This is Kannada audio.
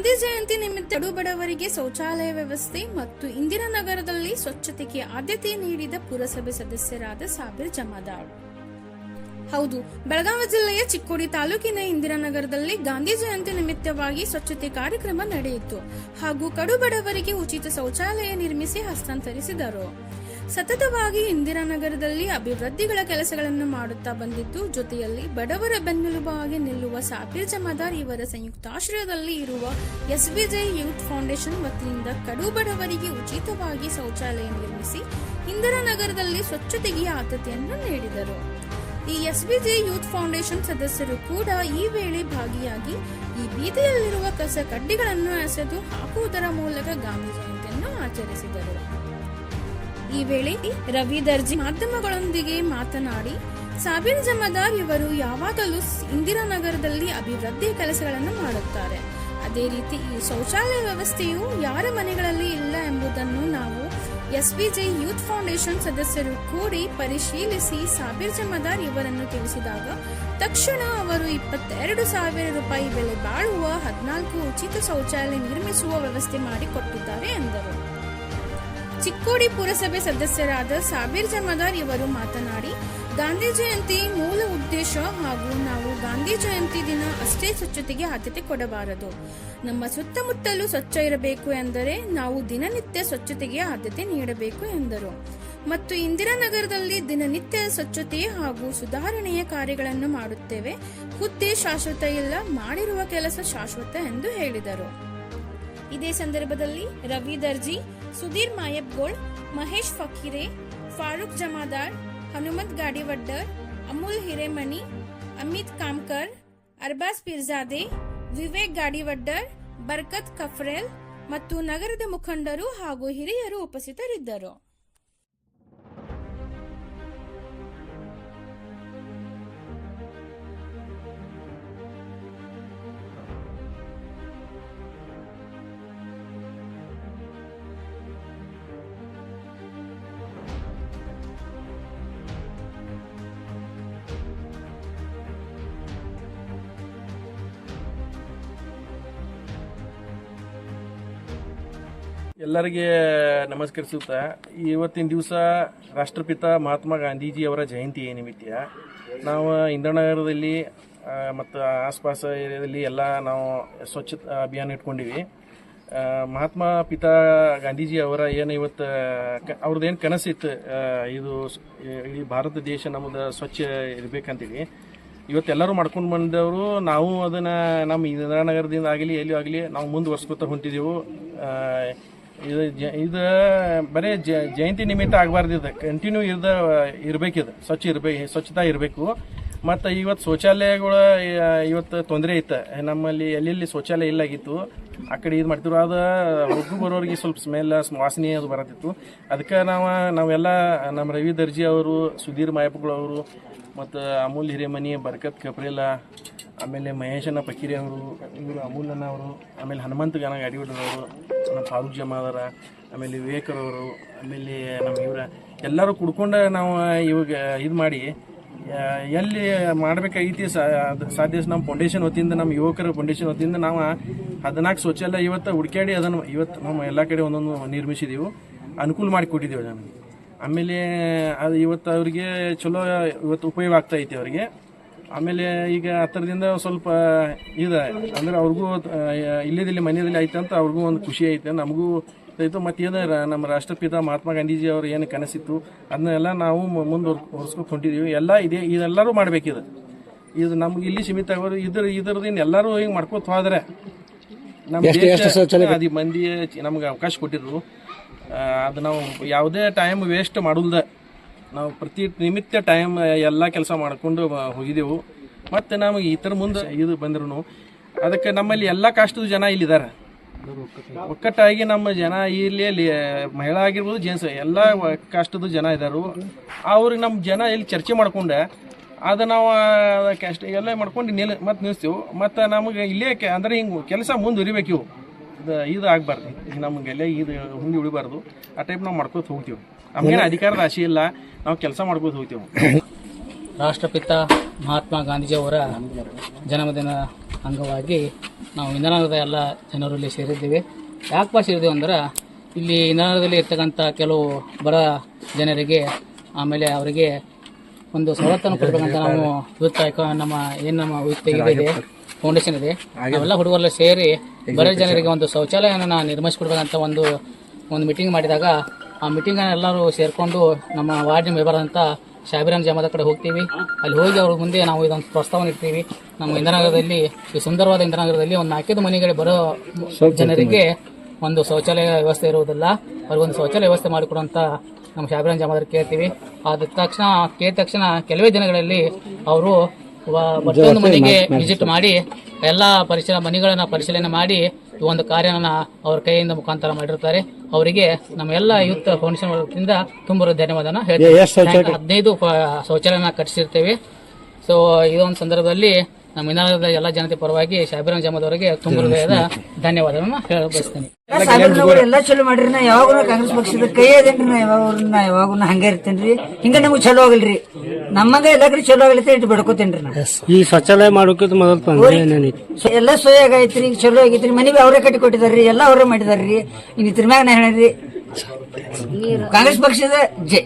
ಗಾಂಧಿ ಜಯಂತಿ ನಿಮಿತ್ತ ಬಡವರಿಗೆ ಶೌಚಾಲಯ ವ್ಯವಸ್ಥೆ ಮತ್ತು ಇಂದಿರಾನಗರದಲ್ಲಿ ಸ್ವಚ್ಛತೆಗೆ ಆದ್ಯತೆ ನೀಡಿದ ಪುರಸಭೆ ಸದಸ್ಯರಾದ ಸಾಬೀರ್ ಜಮಾದಾರ್ ಹೌದು, ಬೆಳಗಾವಿ ಜಿಲ್ಲೆಯ ಚಿಕ್ಕೋಡಿ ತಾಲೂಕಿನ ಇಂದಿರಾನಗರದಲ್ಲಿ ಗಾಂಧಿ ಜಯಂತಿ ನಿಮಿತ್ತವಾಗಿ ಸ್ವಚ್ಛತೆ ಕಾರ್ಯಕ್ರಮ ನಡೆಯಿತು ಹಾಗೂ ಕಡು ಬಡವರಿಗೆ ಉಚಿತ ಶೌಚಾಲಯ ನಿರ್ಮಿಸಿ ಹಸ್ತಾಂತರಿಸಿದರು. ಸತತವಾಗಿ ಇಂದಿರಾನಗರದಲ್ಲಿ ಅಭಿವೃದ್ಧಿಗಳ ಕೆಲಸಗಳನ್ನು ಮಾಡುತ್ತಾ ಬಂದಿದ್ದು, ಜೊತೆಯಲ್ಲಿ ಬಡವರ ಬೆನ್ನೆಲುಬಾಗಿ ನಿಲ್ಲುವ ಸಾಬೀರ್ ಜಮಾದಾರ್ ಇವರ ಸಂಯುಕ್ತಾಶ್ರಯದಲ್ಲಿ ಇರುವ ಎಸ್ಬಿಜೆ ಯೂತ್ ಫೌಂಡೇಶನ್ ವತಿಯಿಂದ ಕಡು ಬಡವರಿಗೆ ಉಚಿತವಾಗಿ ಶೌಚಾಲಯ ನಿರ್ಮಿಸಿ ಇಂದಿರಾನಗರದಲ್ಲಿ ಸ್ವಚ್ಛತೆಗೆ ಆದ್ಯತೆಯನ್ನು ನೀಡಿದರು. ಈ ಎಸ್ ಎಸ್ಬಿಜೆ ಯೂತ್ ಫೌಂಡೇಶನ್ ಸದಸ್ಯರು ಕೂಡ ಈ ವೇಳೆ ಭಾಗಿಯಾಗಿ ಈ ಬೀದಿಯಲ್ಲಿರುವ ಕಸ ಕಡ್ಡಿಗಳನ್ನು ಎಸೆದು ಹಾಕುವುದರ ಮೂಲಕ ಗಾಂಧಿ ಜಯಂತಿಯನ್ನು ಆಚರಿಸಿದರು. ಈ ವೇಳೆ ರವಿ ದರ್ಜಿ ಮಾಧ್ಯಮಗಳೊಂದಿಗೆ ಮಾತನಾಡಿ ಸಾಬೀರ್ ಜಮದಾರ್ ಇವರು ಯಾವಾಗಲೂ ಇಂದಿರಾನಗರದಲ್ಲಿ ಅಭಿವೃದ್ಧಿ ಕೆಲಸಗಳನ್ನು ಮಾಡುತ್ತಾರೆ. ಅದೇ ರೀತಿ ಈ ಶೌಚಾಲಯ ವ್ಯವಸ್ಥೆಯು ಯಾರ ಮನೆಗಳಲ್ಲಿ ಇಲ್ಲ ಎಂಬುದನ್ನು ನಾವು ಎಸ್ಬಿಜೆ ಯೂತ್ ಫೌಂಡೇಶನ್ ಸದಸ್ಯರು ಕೂಡಿ ಪರಿಶೀಲಿಸಿ ಸಾಬೀರ್ ಜಮದಾರ್ ಇವರನ್ನು ತಿಳಿಸಿದಾಗ, ತಕ್ಷಣ ಅವರು ಇಪ್ಪತ್ತೆರಡು ಸಾವಿರ ರೂಪಾಯಿ ಬೆಲೆ ಬಾಳುವ ಹದಿನಾಲ್ಕು ಉಚಿತ ಶೌಚಾಲಯ ನಿರ್ಮಿಸುವ ವ್ಯವಸ್ಥೆ ಮಾಡಿಕೊಟ್ಟಿದ್ದಾರೆ ಎಂದರು. ಚಿಕ್ಕೋಡಿ ಪುರಸಭೆ ಸದಸ್ಯರಾದ ಸಾಬೀರ್ ಜಮದಾರ್ ಇವರು ಮಾತನಾಡಿ, ಗಾಂಧಿ ಜಯಂತಿ ಮೂಲ ಉದ್ದೇಶ ಹಾಗೂ ನಾವು ಗಾಂಧಿ ಜಯಂತಿ ದಿನ ಅಷ್ಟೇ ಸ್ವಚ್ಛತೆಗೆ ಆದ್ಯತೆ ಕೊಡಬಾರದು. ನಮ್ಮ ಸುತ್ತಮುತ್ತಲು ಸ್ವಚ್ಛ ಇರಬೇಕು ಎಂದರೆ ನಾವು ದಿನನಿತ್ಯ ಸ್ವಚ್ಛತೆಗೆ ಆದ್ಯತೆ ನೀಡಬೇಕು ಎಂದರು. ಮತ್ತು ಇಂದಿರಾನಗರದಲ್ಲಿ ದಿನನಿತ್ಯ ಸ್ವಚ್ಛತೆ ಹಾಗೂ ಸುಧಾರಣೆಯ ಕಾರ್ಯಗಳನ್ನು ಮಾಡುತ್ತೇವೆ. ಹುದ್ದೆ ಶಾಶ್ವತ ಇಲ್ಲ, ಮಾಡಿರುವ ಕೆಲಸ ಶಾಶ್ವತ ಎಂದು ಹೇಳಿದರು. ಇದೇ ಸಂದರ್ಭದಲ್ಲಿ ರವಿ ದರ್ಜಿ, ಸುಧೀರ್ ಮಾಯಬ್ಗೋಳ್ ಮಹೇಶ್ ಫಕೀರೆ, ಫಾರೂಕ್ ಜಮಾದಾರ್, ಹನುಮಂತ್ ಗಾಡಿವಡ್ಡರ್, ಅಮೂಲ್ ಹಿರೇಮಣಿ, ಅಮಿತ್ ಕಾಮ್ಕರ್, ಅರ್ಬಾಸ್ ಪಿರ್ಜಾದೆ, ವಿವೇಕ್ ಗಾಡಿವಡ್ಡರ್, ಬರ್ಕತ್ ಕಫ್ರೆಲ್ ಮತ್ತು ನಗರದ ಮುಖಂಡರು ಹಾಗೂ ಹಿರಿಯರು ಉಪಸ್ಥಿತರಿದ್ದರು. ಎಲ್ಲರಿಗೆ ನಮಸ್ಕರಿಸುತ್ತಾ, ಇವತ್ತಿನ ದಿವಸ ರಾಷ್ಟ್ರಪಿತ ಮಹಾತ್ಮ ಗಾಂಧೀಜಿ ಅವರ ಜಯಂತಿ ನಿಮಿತ್ತ ನಾವು ಇಂದ್ರನಗರದಲ್ಲಿ ಮತ್ತು ಆಸ್ಪಾಸ ಏರಿಯಾದಲ್ಲಿ ಎಲ್ಲ ನಾವು ಸ್ವಚ್ಛತಾ ಅಭಿಯಾನ ಇಟ್ಕೊಂಡಿವಿ. ಮಹಾತ್ಮ ಪಿತಾ ಗಾಂಧೀಜಿ ಅವರ ಏನು ಇವತ್ತು ಅವ್ರದ್ದು ಏನು ಕನಸಿತ್ತು ಇದು ಇಡೀ ಭಾರತ ದೇಶ ನಮ್ದು ಸ್ವಚ್ಛ ಇರಬೇಕಂತೇಳಿ ಇವತ್ತೆಲ್ಲರೂ ಮಾಡ್ಕೊಂಡು ಬಂದವರು, ನಾವು ಅದನ್ನು ನಮ್ಮ ಇಂದಿರಾನಗರದಿಂದ ಆಗಲಿ, ಎಲ್ಲಿಯೂ ಆಗಲಿ ನಾವು ಮುಂದುವರ್ಸ್ಕೊತಾ ಹೊಂಟಿದ್ದೆವು ಇದು ಇದು ಬರೀ ಜಯಂತಿ ನಿಮಿತ್ತ ಆಗಬಾರ್ದು ಇದು. ಕಂಟಿನ್ಯೂ ಇರ್ದ ಇರಬೇಕಿದು ಸ್ವಚ್ಛ ಇರಬೇಕು ಸ್ವಚ್ಛತಾ ಇರಬೇಕು. ಮತ್ತು ಇವತ್ತು ಶೌಚಾಲಯಗಳು ಇವತ್ತು ತೊಂದರೆ ಇತ್ತು. ನಮ್ಮಲ್ಲಿ ಎಲ್ಲೆಲ್ಲಿ ಶೌಚಾಲಯ ಇಲ್ಲಾಗಿತ್ತು, ಆ ಕಡೆ ಇದು ಮಾಡ್ತಿದ್ರು. ಅದು ಹುಡುಗ ಬರೋರಿಗೆ ಸ್ವಲ್ಪ ಸ್ಮೆಲ್, ವಾಸನೆ ಅದು ಬರತ್ತಿತ್ತು. ಅದಕ್ಕೆ ನಾವು, ನಾವೆಲ್ಲ ನಮ್ಮ ರವಿ ದರ್ಜಿ ಅವರು, ಸುಧೀರ್ ಮಾಯಪ್ಪಗಳು ಅವರು, ಮತ್ತು ಅಮೂಲ್ ಹಿರೇಮನಿ, ಬರ್ಕತ್ ಕಪ್ರೇಲ ಆಮೇಲೆ ಮಹೇಶನ ಪಕೀರಿ ಅವರು, ಇವರು ಅಣ್ಣ ಅವರು, ಆಮೇಲೆ ಹನುಮಂತ ಗಾನ ಗಾಡಿ ಹೊಡೆದವರು. ನಮ್ಮ ಫಾರೂಕ್ ಜಮಾದಾರ ಆಮೇಲೆ ವಿವೇಕರವರು ಆಮೇಲೆ ನಮ್ಮ ಇವರ ಎಲ್ಲರೂ ಕುಡ್ಕೊಂಡು ನಾವು ಇವಾಗ ಇದು ಮಾಡಿ ಎಲ್ಲಿ ಮಾಡಬೇಕಾಗಿತ್ತು ಸಾಧ್ಯ ನಮ್ಮ ಫೌಂಡೇಶನ್ ವತಿಯಿಂದ, ನಮ್ಮ ಯುವಕರ ಫೌಂಡೇಶನ್ ವತಿಯಿಂದ ನಾವು ಹದಿನಾಲ್ಕು ಶೌಚಾಲಯ ಇವತ್ತು ಹುಡುಕಾಡಿ ಅದನ್ನು ಇವತ್ತು ನಮ್ಮ ಎಲ್ಲ ಕಡೆ ಒಂದೊಂದು ನಿರ್ಮಿಸಿದೆವು. ಅನುಕೂಲ ಮಾಡಿ ಕೊಟ್ಟಿದ್ದೇವೆ ನಮಗೆ ಆಮೇಲೆ ಅದು ಇವತ್ತು ಅವರಿಗೆ ಚಲೋ, ಇವತ್ತು ಉಪಯೋಗ ಆಗ್ತಾ ಐತಿ ಅವರಿಗೆ. ಆಮೇಲೆ ಈಗ ಹತ್ತಿರದಿಂದ ಸ್ವಲ್ಪ ಇದೆ ಅಂದ್ರೆ ಅವ್ರಿಗೂ ಇಲ್ಲದಿಲ್ಲಿ ಮನೆಯಲ್ಲಿ ಐತೆ ಅಂತ ಅವ್ರಿಗೂ ಒಂದು ಖುಷಿ ಐತೆ. ನಮಗೂ ಐತು. ಮತ್ತು ಏನು ನಮ್ಮ ರಾಷ್ಟ್ರಪಿತ ಮಹಾತ್ಮ ಗಾಂಧೀಜಿ ಅವರು ಏನು ಕನಸಿತ್ತು ಅದನ್ನೆಲ್ಲ ನಾವು ಮುಂದೆ ಹೊರಿಸ್ಕೊಂಡು ಹೊಂಟಿದ್ದೀವಿ ಎಲ್ಲ ಇದೆ. ಇದೆಲ್ಲರೂ ಮಾಡಬೇಕಿದು ಇದು. ನಮ್ಗೆ ಇಲ್ಲಿ ಸೀಮಿತ ಆಗೋರು ಇದ್ರ ಇದ್ರದಿಂದ ಎಲ್ಲರೂ ಹಿಂಗೆ ಮಾಡ್ಕೋತ ಹೋದ್ರೆ ನಮ್ಮ ಅದಿ ಮಂದಿ ನಮ್ಗೆ ಅವಕಾಶ ಕೊಟ್ಟಿದ್ರು. ಅದು ನಾವು ಯಾವುದೇ ಟೈಮ್ ವೇಸ್ಟ್ ಮಾಡುಲ್ದ. ನಾವು ಪ್ರತಿ ನಿಮಿತ್ತ ಟೈಮ್ ಎಲ್ಲ ಕೆಲಸ ಮಾಡ್ಕೊಂಡು ಹೋಗಿದ್ದೆವು ಮತ್ತು ನಮಗೆ ಈ ಥರ ಮುಂದೆ ಇದು ಬಂದ್ರು ಅದಕ್ಕೆ ನಮ್ಮಲ್ಲಿ ಎಲ್ಲ ಕಾಷ್ಟದ ಜನ ಇಲ್ಲಿದ್ದಾರೆ ಒಕ್ಕಟ್ಟಾಗಿ ನಮ್ಮ ಜನ ಇಲ್ಲಿ ಮಹಿಳಾ ಆಗಿರ್ಬೋದು, ಜೆಂಟ್ಸ್, ಎಲ್ಲ ಕಾಸ್ಟದ ಜನ ಇದ್ದಾರೆ ಅವ್ರಿಗೆ ನಮ್ಮ ಜನ ಇಲ್ಲಿ ಚರ್ಚೆ ಮಾಡ್ಕೊಂಡೆ. ಅದು ನಾವು ಕಾಸ್ಟ್ ಎಲ್ಲ ಮಾಡ್ಕೊಂಡು ನಿಲ್, ಮತ್ತೆ ನಿಲ್ಲಿಸ್ತೀವಿ ಮತ್ತು ನಮಗೆ ಇಲ್ಲೇ ಅಂದ್ರೆ ಹಿಂಗೆ ಕೆಲಸ ಮುಂದುವರಿಬೇಕು ಇವು ಇದು ಇದು ಆಗಬಾರ್ದು. ಈಗ ನಮಗೆಲ್ಲ ಇದು ಹುಂಡಿ ಉಳಿಬಾರ್ದು. ಆ ಟೈಪ್ ನಾವು ಮಾಡ್ಕೋತ ಹೋಗ್ತೀವಿ. ನಮಗೇನು ಅಧಿಕಾರ ರಾಶಿ ಇಲ್ಲ. ನಾವು ಕೆಲಸ ಮಾಡ್ಕೋತ ಹೋಗ್ತೀವಿ. ರಾಷ್ಟ್ರಪಿತ ಮಹಾತ್ಮ ಗಾಂಧೀಜಿಯವರ ಜನ್ಮದಿನ ಅಂಗವಾಗಿ ನಾವು ಇಂಧನದ ಎಲ್ಲ ಜನರು ಇಲ್ಲಿ ಸೇರಿದ್ದೀವಿ. ಯಾಕಪ್ಪ ಸೇರಿದ್ದೀವಿ ಅಂದ್ರೆ ಇಲ್ಲಿ ಇಂಧನದಲ್ಲಿ ಇರ್ತಕ್ಕಂಥ ಕೆಲವು ಬಡ ಜನರಿಗೆ ಆಮೇಲೆ ಅವರಿಗೆ ಒಂದು ಸವಲತ್ತನ್ನು ಕೊಡಬೇಕಂತ ನಾವು ಯೂತ್ ನಮ್ಮ ಏನು ನಮ್ಮ ಯೂತ್ ಇದೆ. ಫೌಂಡೇಶನ್ ಇದೆ. ನಾವೆಲ್ಲ ಹುಡುಗರೆಲ್ಲ ಸೇರಿ ಬರೋ ಜನರಿಗೆ ಒಂದು ಶೌಚಾಲಯನ ನಿರ್ಮಿಸ್ಕೊಡ್ಬೇಕಂತ ಒಂದು ಒಂದು ಮೀಟಿಂಗ್ ಮಾಡಿದಾಗ ಆ ಮೀಟಿಂಗ್ ಎಲ್ಲರೂ ಸೇರಿಕೊಂಡು ನಮ್ಮ ವಾರ್ಡ್ ಮೆಂಬರ್ ಅಂತ ಶಾಬಿರಾಮ್ ಜಮಾದ ಕಡೆ ಹೋಗ್ತೀವಿ. ಅಲ್ಲಿ ಹೋಗಿ ಅವ್ರ ಮುಂದೆ ನಾವು ಇದೊಂದು ಪ್ರಸ್ತಾವನೆ ಇಡ್ತೀವಿ. ನಮ್ಮ ಇಂದಿರಾನಗರದಲ್ಲಿ ಈ ಸುಂದರವಾದ ಇಂಧನಗರದಲ್ಲಿ ಒಂದು ನಾಲ್ಕೈದು ಮನೆಗಳಿಗೆ ಬರೋ ಜನರಿಗೆ ಒಂದು ಶೌಚಾಲಯ ವ್ಯವಸ್ಥೆ ಇರುವುದಿಲ್ಲ. ಅವ್ರಿಗೊಂದು ಶೌಚಾಲಯ ವ್ಯವಸ್ಥೆ ಮಾಡಿಕೊಡುವಂತ ನಮ್ಮ ಶಾಬಿರಾನ್ ಜಮಾದಾರ್ ಕೇಳ್ತೀವಿ. ಆದ ತಕ್ಷಣ ಕೇಳಿದ ತಕ್ಷಣ ಕೆಲವೇ ದಿನಗಳಲ್ಲಿ ಅವರು ಪ್ರತಿಯೊಂದು ಮನೆಗೆ ವಿಸಿಟ್ ಮಾಡಿ ಎಲ್ಲಾ ಪರಿಶೀಲನೆ ಮನೆಗಳನ್ನ ಪರಿಶೀಲನೆ ಮಾಡಿ ಈ ಒಂದು ಕಾರ್ಯನ ಅವ್ರ ಕೈಯಿಂದ ಮುಖಾಂತರ ಮಾಡಿರ್ತಾರೆ. ಅವರಿಗೆ ನಮ್ಮ ಎಲ್ಲ ಯೂತ್ ಫೌಂಡೇಶನ್ ವತಿಯಿಂದ ತುಂಬ ಧನ್ಯವಾದನ ಹೇಳ್ತೀವಿ ಹದಿನೈದು ಶೌಚಾಲಯನ ಕಟ್ಟಿಸಿರ್ತೇವೆ. ಸೊ ಇದೊಂದು ಸಂದರ್ಭದಲ್ಲಿ ನಮ್ಮ ವಿಧಾನದ ಎಲ್ಲ ಜನತೆ ಪರವಾಗಿ ಶಾಬಿರಾಮ್ ಜಮದವರಿಗೆ ಅವರಿಗೆ ತುಂಬ ಹೃದಯದ ಧನ್ಯವಾದಗಳನ್ನ ಹೇಳ ಬಯಸ್ತೇನೆ ಎಲ್ಲ ಚಲೋ ಮಾಡ್ರಿ ನಾ ಯಾವಾಗ ಕಾಂಗ್ರೆಸ್ ಪಕ್ಷದ ಕೈ ಅದೇನ್ರಿ ನಾ ಯಾವಾಗ ನಾ ಯಾವಾಗ ಹಂಗೆ ಇರ್ತೇನ್ರಿ. ಹಿಂಗ ನಮ್ಗೆ ಚಲೋ ಆಗಲ್ರಿ. ನಮ್ಮಂಗ ಎಲ್ಲ ಕಡೆ ಚಲೋ ಆಗಲಿತ್ತೆ ಇಟ್ಟು ಬಿಡ್ಕೋತೇನ್ರಿ ನಾ ಈ ಶೌಚಾಲಯ ಮಾಡೋಕೆ ಮೊದಲು ತೊಂದರೆ ಏನೇನಿತ್ತು? ಸೊ ಎಲ್ಲ ಸೋಯಾಗ ಆಗೈತ್ರಿ ಈಗ ಚಲೋ ಆಗೈತ್ರಿ ಮನೆ ಬಿ ಅವರೇ ಕಟ್ಟಿ ಕೊಟ್ಟಿದಾರ್ರಿ ಎಲ್ಲ ಅವರೇ ಮಾಡಿದಾರ್ರಿ. ಇನ್ ಇದ್ರ ಮ್ಯಾಗ ನಾ ಹೇಳ್ರಿ ಕಾಂಗ್ರೆಸ್ ಪಕ್ಷದ ಜೈ.